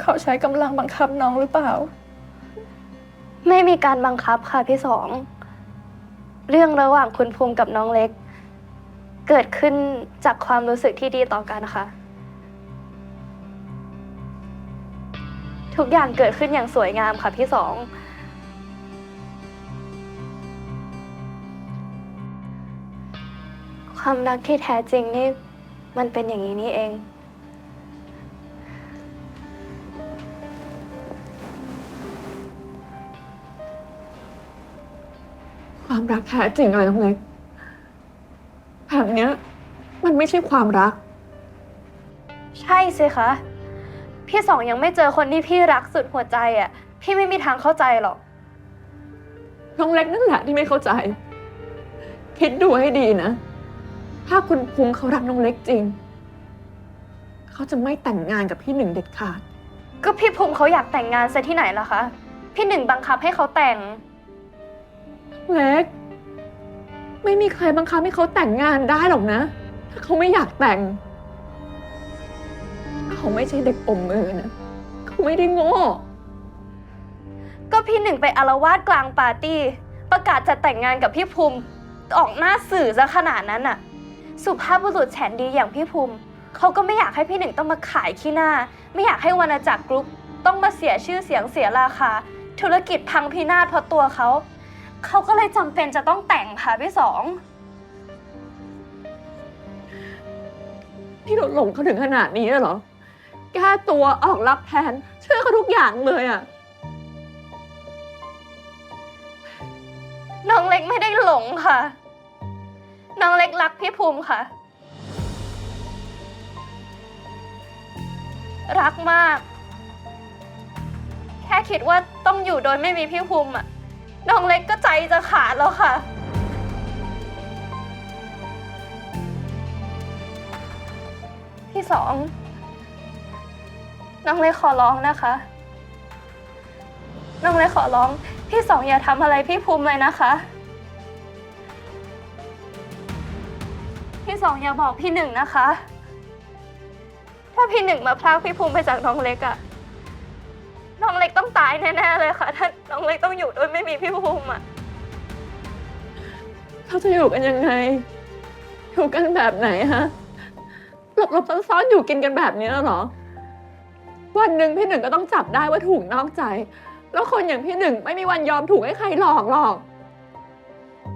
เขาใช้กำลังบังคับน้องหรือเปล่า ไม่มีการบังคับค่ะพี่สอง เรื่องระหว่างคุณภูมิกับน้องเล็ก เกิดขึ้นจากความรู้สึกที่ดีต่อกันค่ะ ทุกอย่างเกิดขึ้นอย่างสวยงามค่ะพี่สอง ความรักที่แท้จริงนี่ มันเป็นอย่างนี้นี่เอง ความรักแท้จริงอะไรน้องเล็กแบบเนี้ยมันไม่ใช่ความรัก ใช่สิคะ พี่สองยังไม่เจอคนที่พี่รักสุดหัวใจอะ พี่ไม่มีทางเข้าใจหรอก น้องเล็กนั่นแหละที่ไม่เข้าใจ คิดดูให้ดีนะ ถ้าคุณภูมิเขารักน้องเล็กจริง เขาจะไม่แต่งงานกับพี่หนึ่งเด็ดขาด ก็พี่ภูมิเขาอยากแต่งงานซะที่ไหนล่ะคะ พี่หนึ่งบังคับให้เขาแต่ง เล็ก ไม่มีใครบังคับให้เขาแต่งงานได้หรอกนะ ถ้าเขาไม่อยากแต่ง เขาไม่ใช่เด็กอมมือนะเขาไม่ได้โง่ ก็พี่หนึ่งไปอารวาสกลางปาร์ตี้ ประกาศจะแต่งงานกับพี่ภูมิ ออกหน้าสื่อซะขนาดนั้นน่ะสุภาพบุรุษแสนดีอย่างพี่ภูมิ เขาก็ไม่อยากให้พี่หนึ่งต้องมาขายขี้หน้า ไม่อยากให้วรรณจักรกรุ๊ปต้องมาเสียชื่อเสียงเสียราคา ธุรกิจพังพินาศเพราะตัวเขา เขาก็เลยจำเป็นจะต้องแต่งค่ะพี่สองที่เราหลงเขาถึงขนาดนี้เหรอ แก้ตัวออกรับแทนเชื่อเขาทุกอย่างเลยอะน้องเล็กไม่ได้หลงค่ะ น้องเล็กรักพี่ภูมิค่ะ รักมาก แค่คิดว่าต้องอยู่โดยไม่มีพี่ภูมิอะ น้องเล็กก็ใจจะขาดแล้วค่ะ พี่สอง น้องเล็กขอร้องนะคะ น้องเล็กขอร้อง พี่สองอย่าทำอะไรพี่ภูมิเลยนะคะ พี่สองอย่าบอกพี่หนึ่งนะคะ ถ้าพี่หนึ่งมาพรากพี่ภูมิไปจากน้องเล็กอะ แน่ๆเลยค่ะถ้าน้องเล็กต้องอยู่โดยไม่มีพี่ภูมิอะเขาจะอยู่กันยังไง อยู่กันแบบไหนฮะหลบหลบๆซ่อนๆอยู่กินกันแบบนี้เหรอ วันหนึ่งพี่หนึ่งก็ต้องจับได้ว่าถูกนอกใจ แล้วคนอย่างพี่หนึ่งไม่มีวันยอมถูกให้ใครหลอกหรอก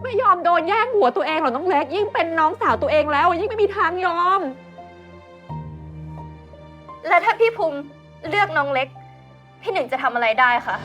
ไม่ยอมโดนแย่งหัวตัวเองหรอกน้องเล็ก ยิ่งเป็นน้องสาวตัวเองแล้ว ยิ่งไม่มีทางยอม และถ้าพี่ภูมิเลือกน้องเล็ก พี่หนึ่งจะทำอะไรได้คะ